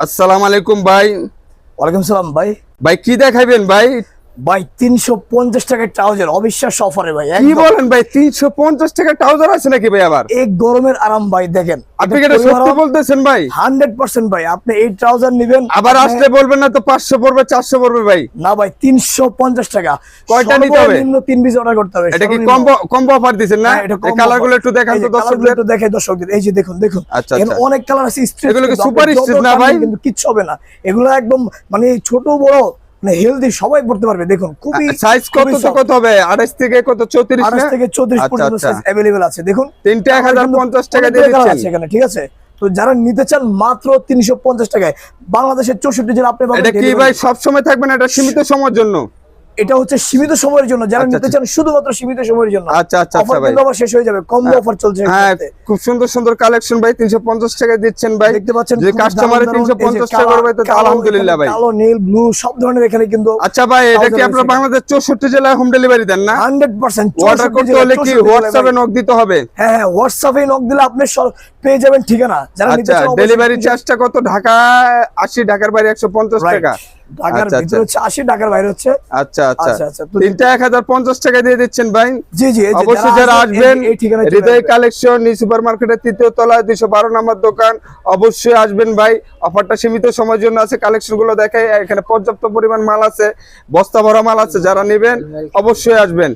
আসসালামু আলাইকুম ভাই। ওয়ালাইকুম আসসালাম ভাই। ভাই কি দেখাইবেন ভাই? ভাই তিনশো পঞ্চাশ টাকার ট্রাউজার অবিশ্বাস অফারে ভাই কি বলেন ভাই তিনশো পঞ্চাশ টাকা ট্রাউজার আছে নাকি ভাই আবার? এই গরমের আরাম ভাই দেখেন। আপনি কি এটা সত্যি বলতেছেন ভাই? হান্ড্রেড পার্সেন্ট ভাই আপনি এই ট্রাউজার নিবেন আবার আপনি- আসলে বলবেন না তো পাঁচশো পড়বে চারশো পড়বে ভাই। না ভাই তিনশো পঞ্চাশ টাকা। কয়টা নিতে হবে? সর্বনিম্ন তিন পিস অর্ডার করতে হবে এটা কি সর্বনিম্ন। কম্বো কম্বো অফার না? হ্যাঁ, এটা কালারগুলো একটু দেখান তো দর্শকদের। একটু দেখাই দর্শকদের। এই যে দেখুন দেখুন। আচ্ছা, আচ্ছা। অনেক কালার আছে এগুলো কি না ভাই? কিন্তু কিচ্ছু হবে না। এগুলো একদম মানে ছোট বড় মানে হেলদি সবাই পড়তে পারবে দেখুন খুবই সাইজ কত তো কত হবে? আঠাশ থেকে কত? চৌত্রিশ আঠাশ না? থেকে চৌত্রিশ আচ্ছা, পর্যন্ত আচ্ছা। সাইজ অ্যাভেলেবেল আছে। দেখুন তিনটা এক হাজার কিন্তু পঞ্চাশ টাকা দিয়ে দিচ্ছেন আছে এখানে ঠিক আছে? তো যারা নিতে চান মাত্র তিনশো পঞ্চাশ টাকায় বাংলাদেশের চৌষট্টি জেলা আপনি এটা কি ভাই সব সময় থাকবে না? এটা সীমিত সময়ের জন্য? এটা হচ্ছে সীমিত সময়ের জন্য। যারা আচ্ছা, নিতে আচ্ছা। চান শুধুমাত্র সীমিত সময়ের জন্য। আচ্ছা আচ্ছা অফার আচ্ছা ভাই। কিন্তু আবার শেষ হয়ে যাবে। কম্বো অফার চলছে হ্যাঁ খুব সুন্দর সুন্দর কালেকশন ভাই তিনশো পঞ্চাশ টাকা দিচ্ছেন ভাই। দেখতে পাচ্ছেন যে কাস্টমারে দারুণ তিনশো দারুণ। এই যে পঞ্চাশ টাকা করবে তো আলহামদুলিল্লাহ ভাই। কালো নীল ব্লু সব ধরনের এখানে কিন্তু আচ্ছা ভাই এটা কি আপনার বাংলাদেশ চৌষট্টি জেলায় হোম ডেলিভারি দেন না? হান্ড্রেড পার্সেন্ট অর্ডার করতে হলে কি হোয়াটসঅ্যাপে নক দিতে হবে? হ্যাঁ হ্যাঁ হোয়াটসঅ্যাপে নক দিলে আপনি পেয়ে যাবেন ঠিকানা। যারা নিতে চান ডেলিভারি চার্জটা কত? ঢাকা আশি ঢাকার বাইরে একশো পঞ্চাশ Right. টাকা। ঢাকার আচ্ছা, ভিতরে হচ্ছে আশি ঢাকার বাইরে হচ্ছে আচ্ছা আচ্ছা। আচ্ছা, আচ্ছা, তিনটা এক হাজার পঞ্চাশ টাকা দিয়ে দিচ্ছেন ভাই জি জি অবশ্যই যারা আসবেন এই- এই ঠিকানায় চলে হৃদয় কালেকশন তৃতীয় তলায় দুইশো বারো নম্বর দোকান অবশ্যই আসবেন ভাই। অফারটা সীমিত সময়ের জন্য আছে কালেকশনগুলো দেখাই এখানে পর্যাপ্ত পরিমাণ মাল আছে বস্তা ভরা মাল আছে যারা নেবেন অবশ্যই আসবেন।